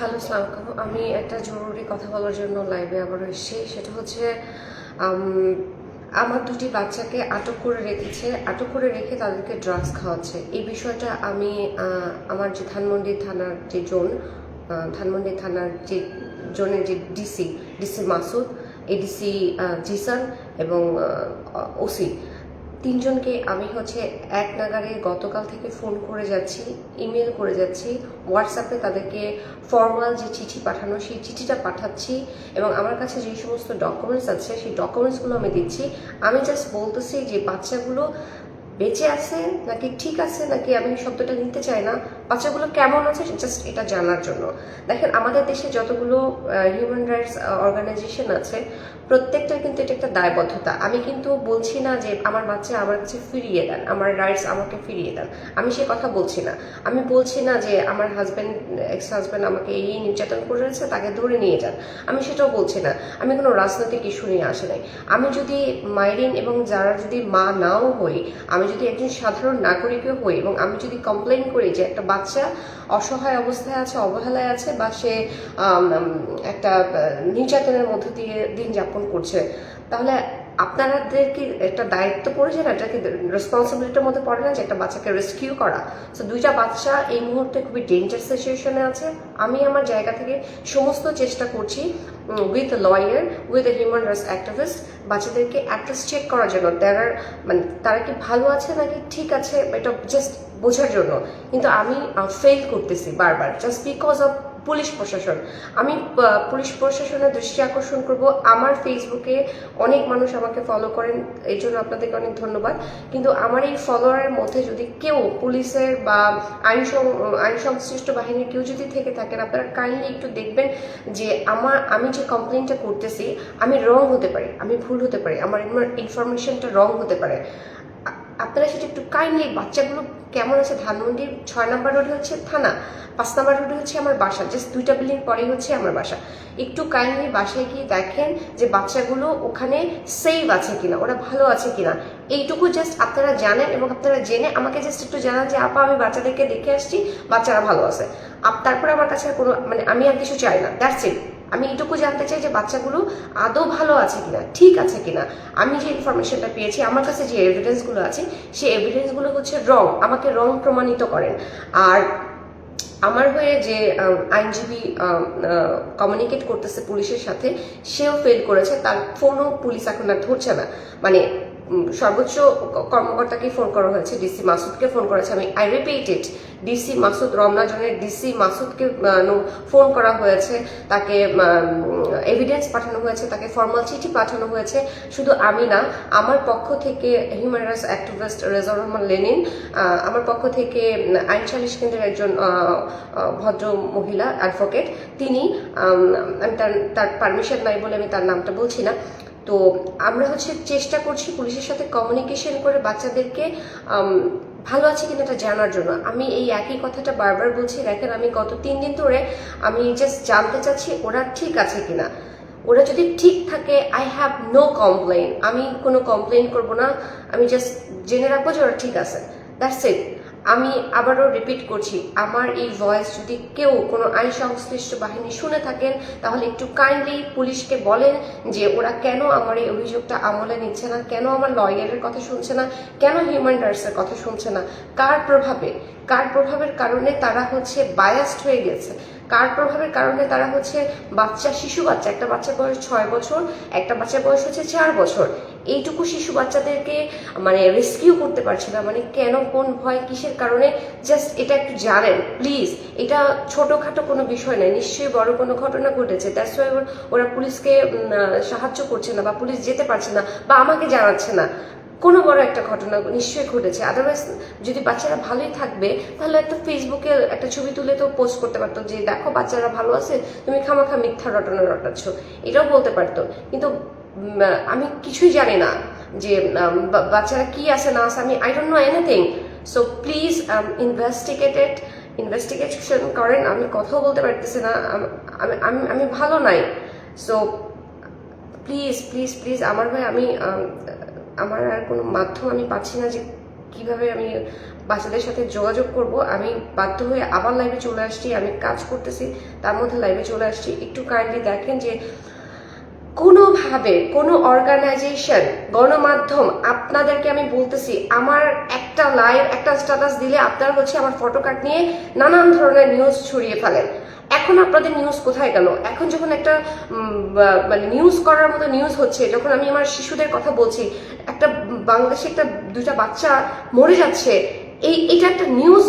Hello সালামালাইকুম আমি একটা জরুরি কথা বলার জন্য লাইভে আবার এসেছি। সেটা হচ্ছে আমার দুটি বাচ্চাকে আটক করে রেখেছে। আটক করে রেখে তাদেরকে ড্রাগস খাওয়াচ্ছে। এই বিষয়টা আমি আমার যে ধানমন্ডি থানার যে জোন ধানমন্ডি থানার যে জোনের যে DC DC Masud ADC Zisan এবং ওসি তিনজনকে আমি হচ্ছে এক নাগারে গতকাল থেকে ফোন করে যাচ্ছি, ইমেল করে যাচ্ছি, হোয়াটসঅ্যাপে তাদেরকে ফর্মাল যে চিঠি পাঠানো, সেই চিঠিটা পাঠাচ্ছি এবং আমার কাছে যে সমস্ত ডকুমেন্টস আছে, সেই ডকুমেন্টসগুলো আমি দিচ্ছি। আমি জাস্ট বলতেছি যে বাচ্চাগুলো বেঁচে আছে নাকি ঠিক আছে, নাকি আমি শব্দটা নিতে চাই না? বাচ্চাগুলো কেমন আছে জাস্ট এটা জানার জন্য। দেখেন, আমাদের দেশে যতগুলো হিউম্যান রাইটস অর্গানাইজেশন আছে প্রত্যেকটার কিন্তু এটা একটা দায়বদ্ধতা। আমি কিন্তু বলছি না যে আমার বাচ্চা আমার কাছে ফিরিয়ে দেন, আমার রাইটস আমাকে ফিরিয়ে দেন। আমি সে কথা বলছি না। আমি বলছি না যে আমার হাজব্যান্ড এক্স হাজব্যান্ড আমাকে এই নির্যাতন করেছে তাকে ধরে নিয়ে যান। আমি সেটাও বলছি না। আমি কোনো রাজনৈতিক ইস্যু নিয়ে আসি নাই। আমি যদি মাইরিন এবং যারা যদি মা নাও হই, আমি যদি একজন সাধারণ নাগরিকও হই এবং আমি যদি কমপ্লেন করি যে একটা বাচ্চা অসহায় অবস্থায় আছে, অবহেলায় আছে বা সে একটা নির্যাতনের মধ্য দিয়ে দিন যাপন করছে। তাহলে আপনাদের কি একটা দায়িত্ব পড়েছে না? এটা কি রেসপন্সিবিলিটির মধ্যে পড়ে না যে একটা বাচ্চাকে রেস্কিউ করা? তো দুইটা বাচ্চা এই মুহূর্তে খুবই ডেঞ্জার সিচুয়েশনে আছে। আমি আমার জায়গা থেকে সমস্ত চেষ্টা করছি with lawyer with a human rights activist বাচ্চাদেরকে অ্যাটলিস্ট চেক করার জন্য। তারা মানে তারা কি ভালো আছে নাকি ঠিক আছে? এটা জাস্ট বোঝার জন্য। কিন্তু আমি ফেল করতেছি বারবার জাস্ট বিকজ অফ পুলিশ প্রশাসন। আমি পুলিশ প্রশাসনের দৃষ্টি আকর্ষণ করব। আমার ফেসবুকে অনেক মানুষ আমাকে ফলো করেন এই জন্য আপনাদেরকে অনেক ধন্যবাদ। কিন্তু আমার এই ফলোয়ারের মধ্যে যদি কেউ পুলিশের বা আইন আইন সংশ্লিষ্ট বাহিনীর কেউ যদি থেকে থাকেন, আপনারা কাইন্ডলি একটু দেখবেন যে আমার, আমি যে কমপ্লেনটা করতেছি, আমি রং হতে পারি, আমি ভুল হতে পারি, আমার ইনফরমেশনটা রং হতে পারে। আপনারা সেটা একটু কাইন্ডলি বাচ্চাগুলো কেমন আছে? ধানমন্ডির ছয় নম্বর রোডে হচ্ছে থানা, পাঁচ নম্বর রোডে হচ্ছে আমার বাসা জাস্ট দুইটা বিল্ডিং পরেই হচ্ছে আমার বাসা। একটু কাইন্ডলি বাসায় গিয়ে দেখেন যে বাচ্চাগুলো ওখানে সেভ আছে কিনা, ওরা ভালো আছে কিনা। এইটুকু জাস্ট আপনারা জানেন এবং আপনারা জেনে আমাকে জাস্ট একটু জানান যে, আপা, আমি বাচ্চাদেরকে দেখে আসছি, বাচ্চারা ভালো আছে। তারপরে আমার কাছে কোনো মানে আমি আর কিছু চাই না দ্যাটস ইট আমি এটুকু জানতে চাই যে বাচ্চাগুলো আদৌ ভালো আছে কিনা, ঠিক আছে কিনা। আমি যে ইনফরমেশনটা পেয়েছি, আমার কাছে যে এভিডেন্সগুলো আছে, সেই এভিডেন্সগুলো হচ্ছে রং আমাকে রং প্রমাণিত করেন। আর আমার হয়ে যে আইনজীবী কমিউনিকেট করতেছে পুলিশের সাথে, সেও ফেল করেছে, তার ফোনও পুলিশ এখন আর ধরছে না। মানে সর্বোচ্চ কর্মকর্তাকে ফোন করা হয়েছে ডিসি মাসুদকে ফোন করেছে। আমি আই রিপিটেড ডিসি মাসুদ রমনাজনের ডিসি মাসুদকে ফোন করা হয়েছে। তাকে এভিডেন্স পাঠানো হয়েছে, তাকে ফর্মাল চিঠি পাঠানো হয়েছে। শুধু আমি না, আমার পক্ষ থেকে human rights activist Reza Rahman Lenin আমার পক্ষ থেকে আইন সালিশ কেন্দ্রের একজন ভদ্র মহিলা অ্যাডভোকেট তিনি, আমি তার তার পারমিশন নাই বলে আমি তার নামটা বলছি না। তো আমরা হচ্ছে চেষ্টা করছি পুলিশের সাথে কমিউনিকেশন করে বাচ্চাদেরকে ভালো আছে কিনা এটা জানার জন্য। আমি এই একই কথাটা বারবার বলছি, দেখেন আমি গত তিন দিন ধরে আমি জাস্ট জানতে চাচ্ছি ওরা ঠিক আছে কিনা। ওরা যদি ঠিক থাকে আই হ্যাভ নো কমপ্লেন আমি কোনো কমপ্লেন করব না, আমি জাস্ট জেনে রাখব যে ওরা ঠিক আছে। দ্যাটস ইট আমি আবারও রিপিট করছি, আমার এই ভয়েস যদি কেউ কোনো আইন সংশ্লিষ্ট বাহিনী শুনে থাকেন, তাহলে একটু কাইন্ডলি পুলিশকে বলেন যে ওরা কেন আমার এই অভিযোগটা আমলে নিচ্ছে না, কেন আমার লয়ারের কথা শুনছে না, কেন হিউম্যান রাইটসের কথা শুনছে না, কার প্রভাবে, কার প্রভাবের কারণে তারা হচ্ছে বায়াস্ট হয়ে গেছে। কার প্রভাবের কারণে তারা হচ্ছে বাচ্চা, শিশু বাচ্চা? একটা বাচ্চার বয়স ছয় বছর, একটা বাচ্চার বয়স হচ্ছে চার বছর। এইটুকু শিশু বাচ্চাদেরকে মানে রেস্কিউ করতে পারছে না। মানে কেন, কোন ভয়, কিসের কারণে? জাস্ট এটা একটু জানেন প্লিজ এটা ছোটোখাটো কোনো বিষয় নয়। নিশ্চয়ই বড় কোনো ঘটনা ঘটেছে। দ্যাটস ওয়াই ওরা পুলিশকে সাহায্য করছে না বা পুলিশ যেতে পারছে না বা আমাকে জানাচ্ছে না। কোনো বড় একটা ঘটনা নিশ্চয়ই ঘটেছে। আদারওয়াইজ যদি বাচ্চারা ভালোই থাকবে তাহলে একটা ফেসবুকে একটা ছবি তুলে তো পোস্ট করতে পারতো যে দেখো বাচ্চারা ভালো আছে তুমি খামাখা মিথ্যা রটনা রটাচ্ছ। এটাও বলতে পারতো। কিন্তু আমি কিছুই জানি না যে বাচ্চারা কি আছে না আছে আমি I don't know anything so please investigated investigation করেন। আমি কথাও বলতে পারতেছি না। আমি আমি ভালো নাই। সো প্লিজ প্লিজ প্লিজ আমার ভাই আম, আমার আর কোনো মাধ্যম আমি পাচ্ছি না যে কীভাবে আমি বাচ্চাদের সাথে যোগাযোগ করব। আমি বাধ্য হয়ে আবার লাইভে চলে আসছি, আমি কাজ করতেছি, তার মধ্যে লাইভে চলে আসছি। একটু কাইন্ডলি দেখেন যে কোনোভাবে কোনো অর্গানাইজেশন গণমাধ্যম আপনাদেরকে আমি বলতেছি, আমার একটা লাইভ একটা স্ট্যাটাস দিলে আপনারা হচ্ছে আমার ফটো কাট নিয়ে নানান ধরনের নিউজ ছড়িয়ে ফেলেন। এখন আপনাদের নিউজ কোথায় গেল? এখন যখন একটা মানে নিউজ করার মতো নিউজ হচ্ছে, যখন আমি আমার শিশুদের কথা বলছি, একটা বাংলাদেশে একটা দুটা বাচ্চা মরে যাচ্ছে, এই, এটা একটা নিউজ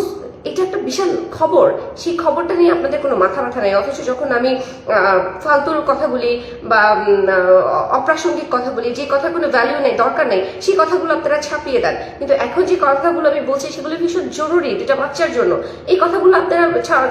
এটা একটা বিশাল খবর। সেই খবরটা নিয়ে আপনাদের কোনো মাথা ব্যথা নেই। অথচ যখন আমি ফালতুর কথা বলি বা অপ্রাসঙ্গিক কথা বলি, যে কথা কোনো ভ্যালু নেই, দরকার নেই, সেই কথাগুলো আপনারা ছাপিয়ে দেন। কিন্তু এখন যে কথাগুলো আমি বলছি, সেগুলো ভীষণ জরুরি দুটা বাচ্চার জন্য। এই কথাগুলো আপনারা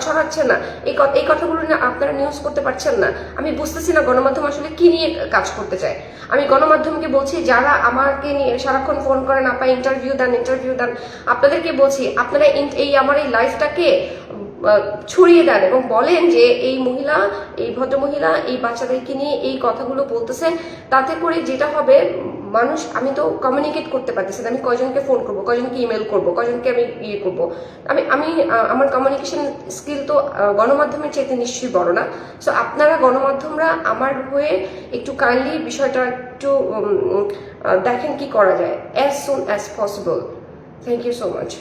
ছড়াচ্ছেন না। এই এই কথাগুলো নিয়ে আপনারা নিউজ করতে পারছেন না। আমি বুঝতেছি না গণমাধ্যম আসলে কি নিয়ে কাজ করতে চায়। আমি গণমাধ্যমকে বলছি, যারা আমাকে নিয়ে সারাক্ষণ ফোন করেন আপা ইন্টারভিউ দেন ইন্টারভিউ দেন, আপনাদেরকে বলছি, আপনারা এই আমার এই লাইফটাকে ছড়িয়ে দেন এবং বলেন যে এই মহিলা, এই ভদ্রমহিলা, এই বাচ্চাদেরকে নিয়ে এই কথাগুলো বলতেছেন। তাতে করে যেটা হবে, মানুষ, আমি তো কমিউনিকেট করতে পারতেছি আমি কয়জনকে ফোন করব, কয়জনকে ইমেল করব, কয়জনকে আমি ইয়ে করব। আমি আমি আমার কমিউনিকেশন স্কিল তো গণমাধ্যমের চাইতে নিশ্চয়ই বড় না। সো আপনারা গণমাধ্যমরা আমার হয়ে একটু কাইন্ডলি বিষয়টা একটু দেখেন কি করা যায় as soon as possible thank you so much